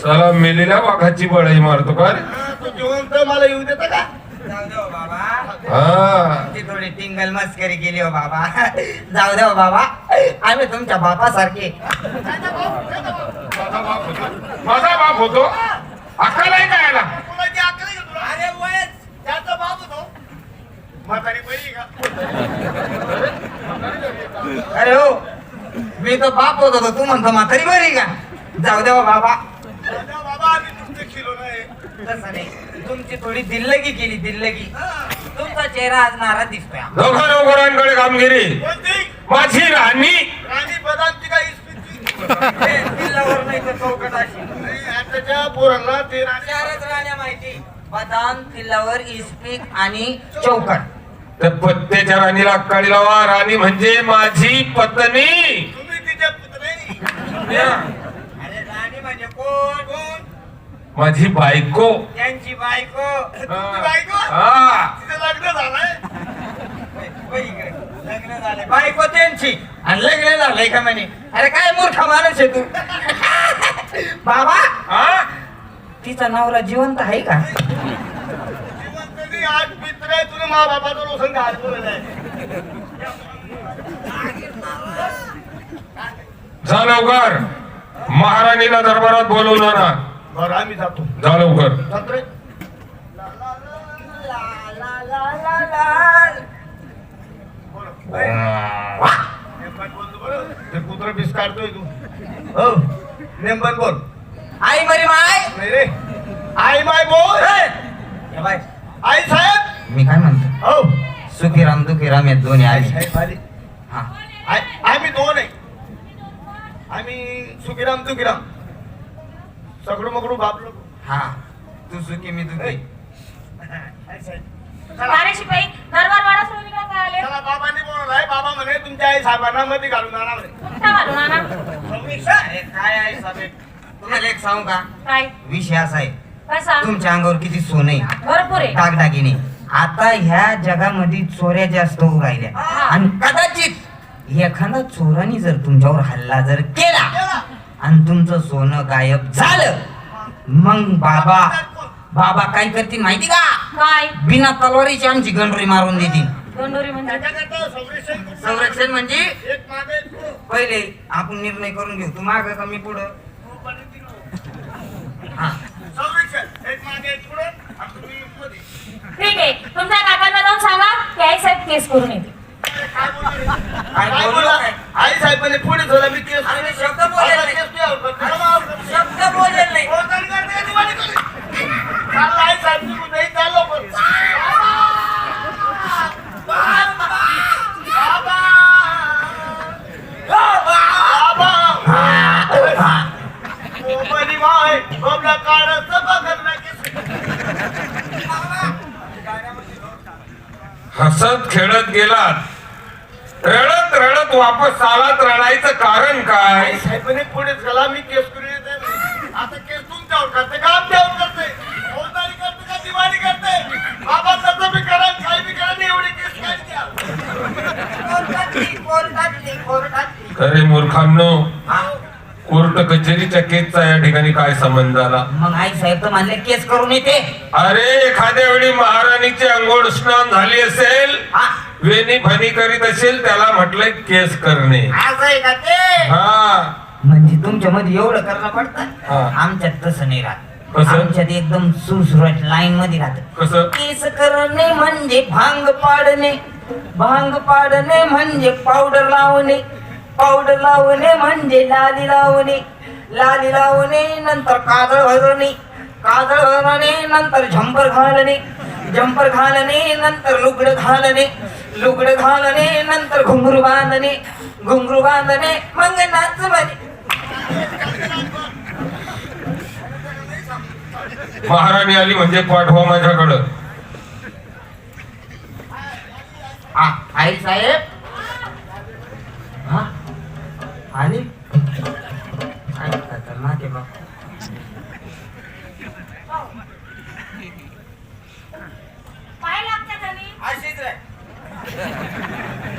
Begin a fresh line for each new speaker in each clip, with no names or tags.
सला मेलेल्या वाघाची बळाई मारतो का रे?
तू जिवंत मला येऊ देता का?
जाऊ दे हो बाबा.
हा.
ती थोडी टिंगल मस्करी केली हो बाबा. जाऊ दे हो बाबा. आम्ही तुमच्या बापासारखे.
माझा बाप होतो. माझा बाप होतो? अक्कल आहे का याला?
कोणाची अक्कल आहे का तुला?
अरे
त्याचा बाप होतो. म्हातारी पहिली का?
अरे हो. मी तर बाप होत होतो. तू म्हणतो म्हातारी बरी का? जाऊ दे हो बाबा
दादा बाबा आम्ही नुसते खिलो नाही
तसं नाही. तुमची थोडी दिल्लगी केली दिल्लगी. तुमचा चेहरा आज नाराज दिसतोय
दोघा नोकरांकडे कामगिरी.
कोणती?
माझी राणी.
राणी बदामची का इस्पितची?
हे किल्ल्यावर नाही तर चौकट अशी.
नाही, आताच्या पोरांना ते राणी
चारच राण्या माहिती. बदाम किल्ल्यावर इस्पिक आणि चौकट.
तर पत्त्याच्या राणीला काळी लावा. राणी म्हणजे माझी पत्नी.
तुम्ही तिच्या पुतणे.
अरे राणी म्हणजे कोण कोण?
माझी बायको.
त्यांची बायको.
तुमची बायको?
हा.
तिचं लग्न झालंय?
होय. लग्न झालंय. बायको त्यांची. आणि लग्न झालंय का म्हणे? अरे काय मूर्ख माणूस आहे तू? बाबा
हा?
तिचा नवरा जिवंत आहे का?
जिवंत नाही, आज मित्र आहे तुला मा बापाचं लोसन घालतो
जा लवकर. महाराणीला दरबारात बोलवलं ना.
बरं आम्ही जातो.
जा लवकर.
जातो रे. कुत्रं बीस काढतोय तू. हो नेमबाज बोल.
आई मरी माय.
नाही रे. आई माय बोल.
हे. बाय.
आई साहेब.
मी काय म्हणतो?
हो.
सुखीराम दुखीराम आहेत दोन्ही
आई
आली
साहेब आली.
हा.
आय- आम्ही दोन आहे. आम्ही सुखीराम सुखीराम सगळं मकडू बापलो
हा तू सुखी मी दुखी
आई साहेब. चला
अरे शिपाई दरबार वाडा सोडून इकडे काय आले?
चला बाबांनी बोलवलाय बाबा म्हणे तुमच्या आई साहेबांना मध्ये घालून जाणार म्हणे.
कुठं घालून आणा?
अरे काय आहे साहेब तुम्हाला एक सांगू का?
काय?
विषय असा आहे.
कसा
तुमच्या अंगावर किती सोनं आहे?
भरपूर आहे.
दागदागिने. आता ह्या जगामध्ये चोऱ्या जास्त होऊ राहिल्या. आणि कदाचित एखादा चोराने जर तुमच्यावर हल्ला जर केला आणि तुमचं सोनं गायब झालं. मग बाबा बाबा काय करतील माहिती का?
काय?
बिना तलवारीची आमची गंडोरी मारून देतील.
गंडोरी म्हणजे?
संरक्षण
म्हणजे?
एक मागे तू,
पहिले आपण निर्णय करून घेऊ. तू माग का मी पुढं?
तू पण तिकडं.
हा.
ठीक आहे. तुमच्या काकांना जाऊन सांगा की आई साहेब केस करून येते
काय?
काय?
आई साहेबांनी पुढे झाला मी केस
अरे शब्द नाही. शब्द नाही
हसत खेळत गेलात. रडत वापस आलात रडायचं कारण काय?
आई साहेबांनी पुढेच गेला मी केस करून येते. आता केस तुमच्यावर करते का आमच्यावर करते? फौजदारी करते का दिवाळी करते? बाबा तसं बी करा काही बी करा नाही एवढी केस काय.
अरे मूर्खांनो? कोर्ट कचेरीच्या केसचा या ठिकाणी काय संबंध झाला?
मग आई साहेब तर म्हणले केस करून येते.
अरे एखाद्या वेळी महाराणीची अंघोळ स्नान झाली असेल
हा?
वेणी फणी करीत असेल त्याला म्हटलंय केस करणे.
असं आहे का ते?
हा.
म्हणजे तुमच्या मध्ये एवढं करणं पडतं?
हा.
आमच्यात तसं नाही राहत.
कसं?
आमच्यात एकदम सुसुरट लाईन मध्ये राहत.
कसं?
केस करणे म्हणजे भांग पाडणे. भांग पाडणे म्हणजे पावडर लावणे. पावडर लावणे म्हणजे लाली लावणे. लाली लावणे नंतर काजळ भरणे काजळ भरणे नंतर झंपर घालणे. झंपर घालणे नंतर लुगडं घालणे. लुगड घालणे नंतर घुंगरू बांधणे घुंगरू बांधणे मग नाच म्हणे.
महाराणी आली म्हणजे पाठवा माझ्याकडं.
आ, आई साहेब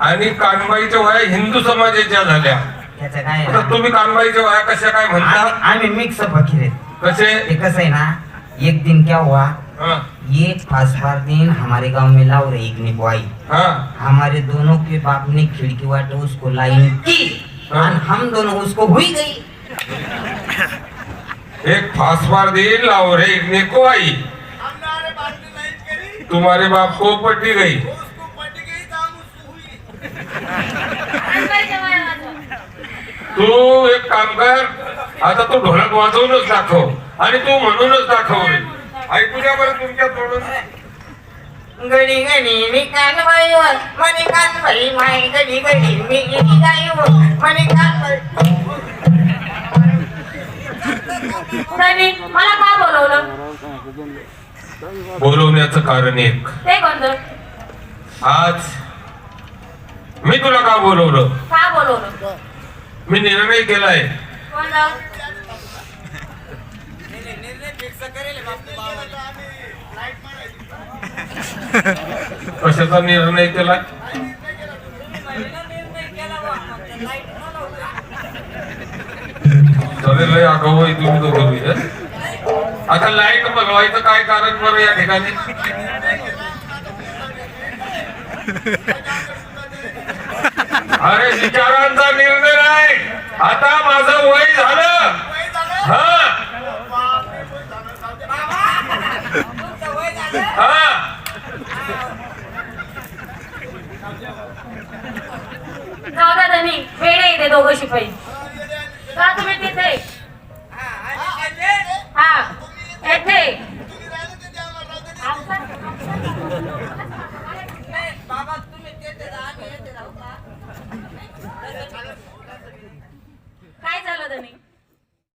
आणि
कानबाईच्या
वया हिंदू समाजाच्या झाल्या.
त्याचं काय आहे?
आता
ना,
तुम्ही कानबाईच्या वया कशा काय म्हणता?
आम्ही आम्ही मिक्स फकीर आहेत.
कसे?
ते कसं आहे ना एक दिन क्या हुआ?
हा.
एक फासफार दिन हमारे गांव में लाओ रही एक निकवाई.
हा.
हमारे दोनों के बाप ने खिड़की वाटे उसको लाइन की
हाँ।
और हम दोनों उसको हुई गई।
एक फासफार दिन लाओ रे इग्ने को आई
हमने अरे बाप ने
तुम्हारे बाप को पट्टी गई
वो उसको पट गई तो हम उसको हुई
कानबाईच्या वयामध्ये.
तू एक काम कर. आता तू ढोलक वाजवूनच दाखव आणि तू म्हणूनच दाखव. ऐकू द्या बरं तुमच्या तोडून.
गडी गडी मी कानबाई वर मने कानबाई माय गडी गडी मी गाई वर मने कानबाई
त्यांनी मला का बोलवलं?
बोलवण्याचं कारण एक.
ते कोणतं?
आज मी तुला का बोलवलं?
का बोलवलं?
मी निर्णय केलाय. कशाचा निर्णय केलाय सगळे लय आगाऊ आहे तुम्ही दोघं बी? आता लाइट बघवायचं काय कारण बरं या ठिकाणी? अरे विचारांचा निर्णय नाही. आता माझं वय झालं.
वय झालं?
हा.